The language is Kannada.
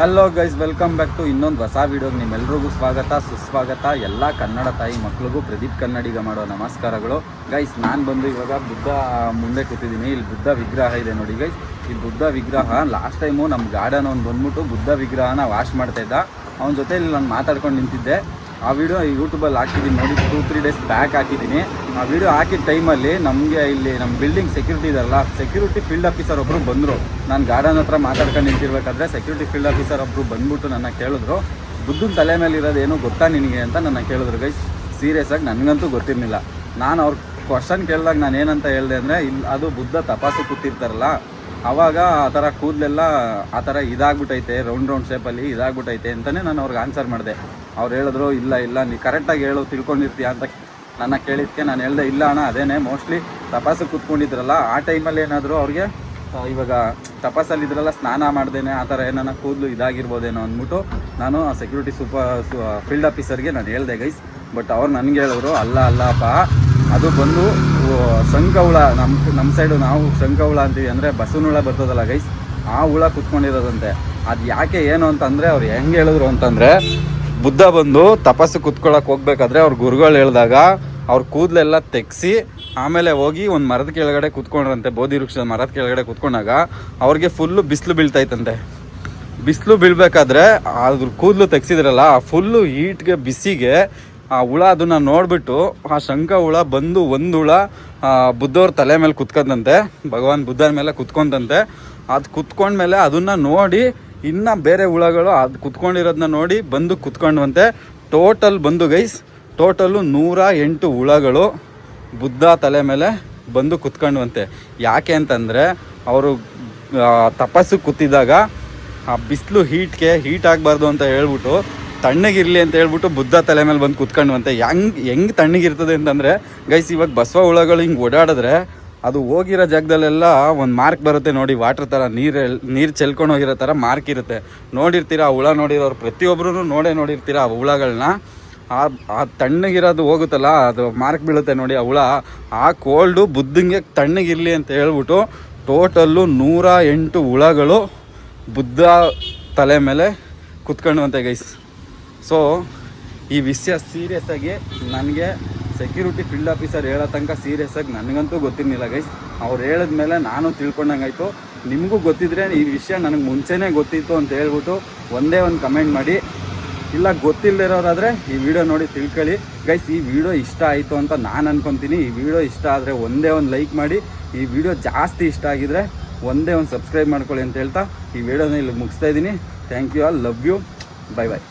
Hello guys welcome back to ಇನ್ನೊಂದು ಹೊಸ ವಿಡಿಯೋಗೆ ನಿಮ್ಮೆಲ್ಲರಿಗೂ ಸ್ವಾಗತ, ಸುಸ್ವಾಗತ. ಎಲ್ಲ ಕನ್ನಡ ತಾಯಿ ಮಕ್ಳಿಗೂ ಪ್ರದೀಪ್ ಕನ್ನಡಿಗ ಮಾಡೋ ನಮಸ್ಕಾರಗಳು. ಗೈಸ್ ನಾನು ಬಂದು ಇವಾಗ ಬುದ್ಧ ಮುಂದೆ ಕೂತಿದ್ದೀನಿ. ಇಲ್ಲಿ ಬುದ್ಧ ವಿಗ್ರಹ ಇದೆ ನೋಡಿ ಗೈಸ್ ಈ ಬುದ್ಧ ವಿಗ್ರಹ ಲಾಸ್ಟ್ ಟೈಮು ನಮ್ಮ ಗಾರ್ಡನ್ ಅವ್ನು ಬಂದ್ಬಿಟ್ಟು ಬುದ್ಧ ವಿಗ್ರಹನ ವಾಶ್ ಮಾಡ್ತಾ ಇದ್ದ. ಅವನ ಜೊತೆ ಇಲ್ಲಿ ನಾನು ಮಾತಾಡ್ಕೊಂಡು ನಿಂತಿದ್ದೆ. ಆ ವಿಡಿಯೋ ಯೂಟ್ಯೂಬಲ್ಲಿ ಹಾಕಿದ್ದೀನಿ ನೋಡಿ ಟೂ ತ್ರೀ ಡೇಸ್ ಬ್ಯಾಕ್ ಹಾಕಿದ್ದೀನಿ. ಆ ವಿಡಿಯೋ ಹಾಕಿದ ಟೈಮಲ್ಲಿ ನಮಗೆ ಇಲ್ಲಿ ನಮ್ಮ ಬಿಲ್ಡಿಂಗ್ ಸೆಕ್ಯೂರಿಟಿ ಇದಲ್ಲ ಸೆಕ್ಯೂರಿಟಿ ಫೀಲ್ಡ್ ಆಫೀಸರ್ ಒಬ್ಬರು ಬಂದರು. ನಾನು ಗಾರ್ಡನ್ ಹತ್ರ ಮಾತಾಡ್ಕೊಂಡು ನಿಂತಿರ್ಬೇಕಾದ್ರೆ ಸೆಕ್ಯೂರಿಟಿ ಫೀಲ್ಡ್ ಆಫೀಸರ್ ಒಬ್ಬರು ಬಂದ್ಬಿಟ್ಟು ನನ್ನ ಕೇಳಿದ್ರು. ಬುದ್ಧನ ತಲೆ ಮೇಲೆ ಇರೋದೇನು ಗೊತ್ತಾ ನಿನಗೆ ಅಂತ ನನ್ನ ಕೇಳಿದ್ರು, ಗೈಸ್ ಸೀರಿಯಸ್ ಆಗಿ ನನಗಂತೂ ಗೊತ್ತಿರಲಿಲ್ಲ. ನಾನು ಅವ್ರ ಕ್ವಶನ್ ಕೇಳಿದಾಗ ನಾನು ಏನಂತ ಹೇಳಿದೆ ಅಂದರೆ ಇಲ್ಲಿ ಅದು ಬುದ್ಧ ತಪಾಸು ಕೂತಿರ್ತಾರಲ್ಲ ಅವಾಗ ಆ ಥರ ಕೂದಲೆಲ್ಲ ಆ ಥರ ಇದಾಗ್ಬಿಟ್ಟೈತೆ ರೌಂಡ್ ರೌಂಡ್ ಶೇಪಲ್ಲಿ ಇದಾಗ್ಬಿಟ್ಟೈತೆ ಅಂತಲೇ ನಾನು ಅವ್ರಿಗೆ ಆನ್ಸರ್ ಮಾಡಿದೆ. ಅವ್ರು ಹೇಳಿದ್ರು, ಇಲ್ಲ ಇಲ್ಲ, ನೀ ಕರೆಕ್ಟಾಗಿ ಹೇಳು, ತಿಳ್ಕೊಂಡಿರ್ತೀಯ ಅಂತ ನನ್ನ ಕೇಳಿದ್ಕೆ ನಾನು ಹೇಳ್ದೆ, ಇಲ್ಲ ಅಣ್ಣ, ಅದೇನೆ ಮೋಸ್ಟ್ಲಿ ತಪಾಸು ಕೂತ್ಕೊಂಡಿದ್ರಲ್ಲ, ಆ ಟೈಮಲ್ಲಿ ಏನಾದರೂ ಅವ್ರಿಗೆ ಇವಾಗ ತಪಾಸಲ್ಲಿದ್ರಲ್ಲ ಸ್ನಾನ ಮಾಡ್ದೇನೆ, ಆ ಥರ ಏನಾನ ಕೂದಲು ಇದಾಗಿರ್ಬೋದೇನೋ ಅಂದ್ಬಿಟ್ಟು ನಾನು ಆ ಸೆಕ್ಯೂರಿಟಿ ಸೂಪರ್ ಫೀಲ್ಡ್ ಆಫೀಸರ್ಗೆ ನಾನು ಹೇಳ್ದೆ, ಗೈಸ್ ಬಟ್ ಅವ್ರು ನನಗೆ ಹೇಳಿದ್ರು, ಅಲ್ಲ, ಅಲ್ಲಪ್ಪ ಅದು ಬಂದು ಓ, ನಮ್ಮ ನಮ್ಮ ಸೈಡು ನಾವು ಶಂಖಹುಳ ಅಂತೀವಿ ಅಂದರೆ ಬಸವನ ಹುಳ ಬರ್ತದಲ್ಲ ಗೈಸ್ ಆ ಹುಳ ಕುತ್ಕೊಂಡಿರೋದಂತೆ. ಅದು ಯಾಕೆ ಏನು ಅಂತಂದರೆ ಅವ್ರು ಹೆಂಗೆ ಹೇಳಿದ್ರು ಅಂತಂದರೆ ಬುದ್ಧ ಬಂದು ತಪಸ್ಸು ಕುತ್ಕೊಳಕ್ಕೆ ಹೋಗ್ಬೇಕಾದ್ರೆ ಅವ್ರ ಗುರುಗಳು ಹೇಳಿದಾಗ ಅವ್ರ ಕೂದಲೆಲ್ಲ ತೆಗ್ಸಿ ಆಮೇಲೆ ಹೋಗಿ ಒಂದು ಮರದ ಕೆಳಗಡೆ ಕುತ್ಕೊಂಡ್ರಂತೆ ಬೋಧಿ ವೃಕ್ಷದ ಮರದ ಕೆಳಗಡೆ ಕುತ್ಕೊಂಡಾಗ ಅವ್ರಿಗೆ ಫುಲ್ಲು ಬಿಸಿಲು ಬೀಳ್ತಾಯ್ತಂತೆ. ಬಿಸಿಲು ಬೀಳ್ಬೇಕಾದ್ರೆ ಅದ್ರ ಕೂದಲು ತೆಗ್ಸಿದ್ರಲ್ಲ ಆ ಫುಲ್ಲು ಹೀಟ್ಗೆ ಬಿಸಿಗೆ ಆ ಹುಳ ಅದನ್ನ ನೋಡ್ಬಿಟ್ಟು ಆ ಶಂಖ ಹುಳ ಬಂದು ಒಂದು ಹುಳ ಬುದ್ಧವ್ರ ತಲೆ ಮೇಲೆ ಕುತ್ಕೊಂತಂತೆ, ಭಗವಾನ್ ಬುದ್ಧನ ಮೇಲೆ ಕುತ್ಕೊಂತಂತೆ. ಅದು ಕುತ್ಕೊಂಡ್ಮೇಲೆ ಅದನ್ನ ನೋಡಿ, ಇನ್ನ ಬೇರೆ ಹುಳಗಳು ಅದು ಕುತ್ಕೊಂಡಿರೋದನ್ನ ನೋಡಿ ಬಂದು ಕುತ್ಕೊಂಡ್ವಂತೆ. ಟೋಟಲ್ ಬಂದು ಗೈಸ್ ಟೋಟಲ್ಲು ನೂರ ಎಂಟು ಹುಳಗಳು ಬುದ್ಧ ತಲೆ ಮೇಲೆ ಬಂದು ಕುತ್ಕೊಂಡ್ವಂತೆ. ಯಾಕೆ ಅಂತಂದರೆ, ಅವರು ತಪಸ್ಸು ಕೂತಿದ್ದಾಗ ಆ ಬಿಸಿಲು ಹೀಟ್ಗೆ ಹೀಟ್ ಆಗಬಾರ್ದು ಅಂತ ಹೇಳ್ಬಿಟ್ಟು ತಣ್ಣಗಿರಲಿ ಅಂತ ಹೇಳ್ಬಿಟ್ಟು ಬುದ್ಧ ತಲೆ ಮೇಲೆ ಬಂದು ಕುತ್ಕೊಂಡ್ವಂತೆ. ಹೆಂಗೆ ಹೆಂಗೆ ತಣ್ಣಗಿರ್ತದೆ ಅಂತಂದರೆ ಗೈಸ್ ಇವಾಗ ಬಸವ ಹುಳಗಳು ಹಿಂಗೆ ಓಡಾಡಿದ್ರೆ ಅದು ಹೋಗಿರೋ ಜಾಗದಲ್ಲೆಲ್ಲ ಒಂದು ಮಾರ್ಕ್ ಬರುತ್ತೆ ನೋಡಿ ವಾಟರ್ ಥರ ನೀರು ನೀರು ಚೆಲ್ಕೊಂಡು ಹೋಗಿರೋ ಥರ ಮಾರ್ಕ್ ಇರುತ್ತೆ. ನೋಡಿರ್ತೀರ, ಆ ಹುಳ ನೋಡಿರೋರು ಪ್ರತಿಯೊಬ್ಬರೂ ನೋಡೇ ನೋಡಿರ್ತೀರ, ಆ ಹುಳಗಳನ್ನ ಆ ಆ ತಣ್ಣಗಿರೋದು ಹೋಗುತ್ತಲ್ಲ, ಅದು ಮಾರ್ಕ್ ಬೀಳುತ್ತೆ ನೋಡಿ, ಆ ಹುಳ. ಆ ಕೋಲ್ಡು ಬುದ್ಧಂಗೆ ತಣ್ಣಗಿರಲಿ ಅಂತ ಹೇಳ್ಬಿಟ್ಟು ಟೋಟಲ್ಲು ನೂರ ಎಂಟು ಹುಳಗಳು ಬುದ್ಧ ತಲೆ ಮೇಲೆ ಕುತ್ಕೊಂಡಂತೆ ಗೈಸ್ ಸೊ ಈ ವಿಷಯ ಸೀರಿಯಸ್ ಆಗಿ ನನಗೆ ಸೆಕ್ಯೂರಿಟಿ ಫೀಲ್ಡ್ ಆಫೀಸರ್ ಹೇಳೋ ತನಕ ಸೀರಿಯಸ್ ಆಗಿ ನನಗಂತೂ ಗೊತ್ತಿರಲಿಲ್ಲ ಗೈಸ್ ಅವ್ರು ಹೇಳಿದ್ಮೇಲೆ ನಾನು ತಿಳ್ಕೊಂಡಂಗಾಯ್ತು ನಿಮಗೂ ಗೊತ್ತಿದ್ರೆ ಈ ವಿಷಯ ನನಗೆ ಮುಂಚೆನೇ ಗೊತ್ತಿತ್ತು ಅಂತ ಹೇಳ್ಬಿಟ್ಟು ಒಂದೇ ಒಂದು ಕಮೆಂಟ್ ಮಾಡಿ. ಇಲ್ಲ ಗೊತ್ತಿಲ್ಲದಿರೋರಾದರೆ ಈ ವಿಡಿಯೋ ನೋಡಿ ತಿಳ್ಕೊಳ್ಳಿ. ಗೈಸ್ ಈ ವಿಡಿಯೋ ಇಷ್ಟ ಆಯಿತು ಅಂತ ನಾನು ಅನ್ಕೊತೀನಿ. ಈ ವಿಡಿಯೋ ಇಷ್ಟ ಆದರೆ ಒಂದೇ ಒಂದು ಲೈಕ್ ಮಾಡಿ. ಈ ವಿಡಿಯೋ ಜಾಸ್ತಿ ಇಷ್ಟ ಆಗಿದ್ರೆ ಒಂದೇ ಒಂದು ಸಬ್ಸ್ಕ್ರೈಬ್ ಮಾಡ್ಕೊಳ್ಳಿ ಅಂತ ಹೇಳ್ತಾ ಈ ವಿಡಿಯೋನ ಇಲ್ಲಿ ಮುಗಿಸ್ತಾ ಇದ್ದೀನಿ. Thank you all love you bye bye